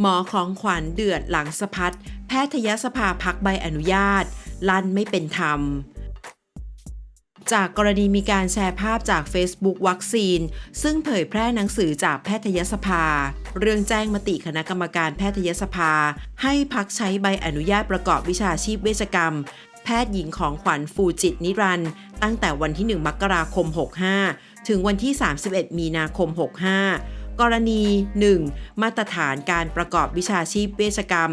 หมอของขวัญเดือดหลังสะพัดแพทยสภาพักใบอนุญาต ลั่นไม่เป็นธรรม จากกรณีมีการแชร์ภาพจาก Facebook วัคซีน ซึ่งเผยแพร่หนังสือจากแพทยสภา เรื่องแจ้งมติคณะกรรมการแพทยสภา ให้พักใช้ใบอนุญาตประกอบวิชาชีพเวชกรรม แพทย์หญิงของขวัญฟูจิตนิรันตั้งแต่วันที่ 1 มกราคม 65 ถึงวันที่ 31 มีนาคม 65 กรณี 1. มาตรฐานการประกอบวิชาชีพเวชกรรม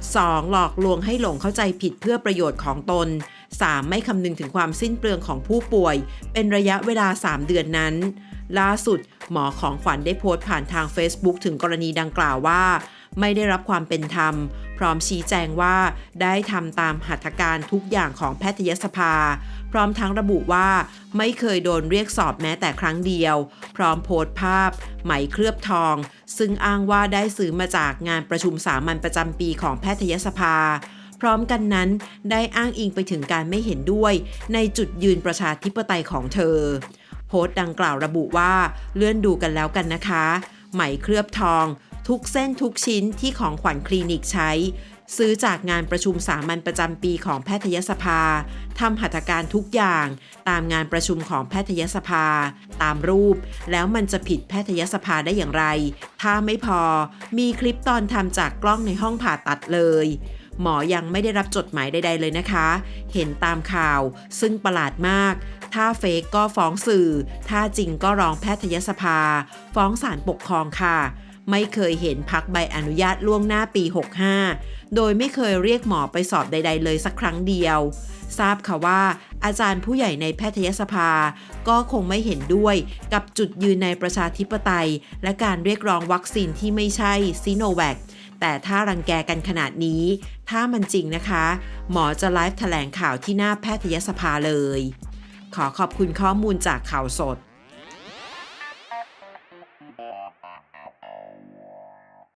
2. หลอกลวงให้หลงเข้าใจผิดเพื่อประโยชน์ของตน 3. ไม่คำนึงถึงความสิ้นเปลืองของผู้ป่วย เป็นระยะเวลา 3 เดือนนั้น ล่าสุด หมอของขวัญได้โพสต์ผ่านทาง Facebook ถึงกรณีดังกล่าวว่า ไม่ได้รับความเป็นธรรม พร้อมชี้แจงว่าได้ทำตามหัตถการทุกอย่างของแพทยสภา พร้อมทั้งระบุว่าไม่เคยโดนเรียกสอบแม้แต่ครั้งเดียว พร้อมโพสต์ภาพ ไหมเคลือบทอง ซึ่งอ้างว่าได้ซื้อมาจากงานประชุมสามัญประจำปีของแพทยสภาพร้อมกันนั้นได้อ้างอิงไปถึงการไม่เห็นด้วย ในจุดยืนประชาธิปไตยของเธอ โพสต์ดังกล่าวระบุว่าเลื่อนดูกันแล้วกันนะคะ ไหมเคลือบทอง ทุกเส้นทุกชิ้นที่ของขวัญคลินิกใช้ ซื้อจากงานประชุมสามัญประจำปีของแพทยสภาทำหัตถการทุกอย่างตามงานประชุมของแพทยสภา ตามรูป แล้วมันจะผิดแพทยสภาได้อย่างไร ถ้าไม่พอมีคลิปตอนทำจากกล้องในห้องผ่าตัดเลยหมอยังไม่ได้รับจดหมายใด ๆ เลยนะคะ เห็นตามข่าวซึ่งประหลาดมาก ถ้าเฟกก็ฟ้องสื่อ ถ้าจริงก็ร้องแพทยสภา ฟ้องศาลปกครองค่ะ ไม่เคยเห็นพักใบอนุญาตล่วงหน้าปี 65 โดยไม่เคยเรียกหมอไปสอบใด ๆ เลยสักครั้งเดียว ทราบค่ะว่า อาจารย์ผู้ใหญ่ในแพทยสภา ก็คงไม่เห็นด้วยกับจุดยืนในประชาธิปไตย และการเรียกร้องวัคซีนที่ไม่ใช่ซีโนแวคแต่ถ้ารังแกกันขนาดนี้ ถ้ามันจริงนะคะ หมอจะไลฟ์แถลงข่าวที่หน้าแพทยสภาเลย ขอขอบคุณข้อมูลจากข่าวสด